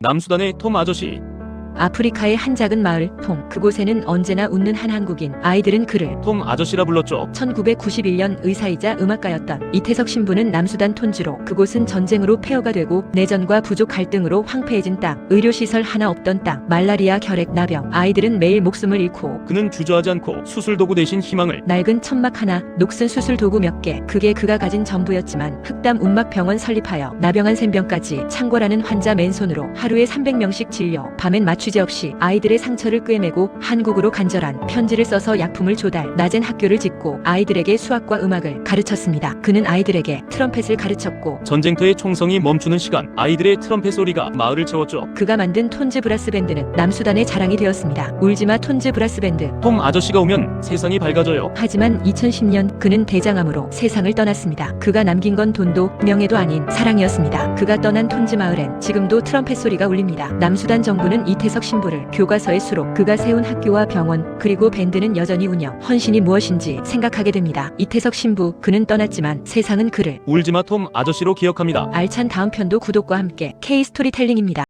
남수단의 톰 아저씨. 아프리카의 한 작은 마을 통 그곳에는 언제나 웃는 한 한국인. 아이들은 그를 톰 아저씨라 불렀죠. 1991년 의사이자 음악가였던 이태석 신부는 남수단 톤주로 그곳은 전쟁으로 폐허가 되고 내전과 부족 갈등으로 황폐해진 땅 의료시설 하나 없던 땅 말라리아 결핵 나병. 아이들은 매일 목숨을 잃고 그는 주저하지 않고 수술 도구 대신 희망을 낡은 천막 하나, 녹슨 수술 도구 몇 개, 그게 그가 가진 전부였지만 흑담 운막병원 설립하여 나병한 샘병까지 창궐하는 환자 맨손으로 하루에 300명씩 진료, 밤엔 맞추 지 없이 아이들의 상처를 꿰매고 한국으로 간절한 편지를 써서 약품을 조달, 낮엔 학교를 짓고 아이들에게 수학과 음악을 가르쳤습니다. 그는 아이들에게 트럼펫을 가르쳤고 전쟁터의 총성이 멈추는 시간 아이들의 트럼펫 소리가 마을을 채웠죠. 그가 만든 톤즈 브라스 밴드는 남수단의 자랑이 되었습니다. 울지마 톤즈 브라스 밴드. 톰 아저씨가 오면 세상이 밝아져요. 하지만 2010년 그는 대장암으로 세상을 떠났습니다. 그가 남긴 건 돈도 명예도 아닌 사랑이었습니다. 그가 떠난 톤즈 마을엔 지금도 트럼펫 소리가 울립니다. 남수단 정부는 이태 석 신부를 교과서에 수록 그가 세운 학교와 병원 그리고 밴드는 여전히 운영. 헌신이 무엇인지 생각하게 됩니다. 이태석 신부 그는 떠났지만 세상은 그를 울지마 톰 아저씨로 기억합니다. 알찬 다음 편도 구독과 함께 K 스토리텔링입니다.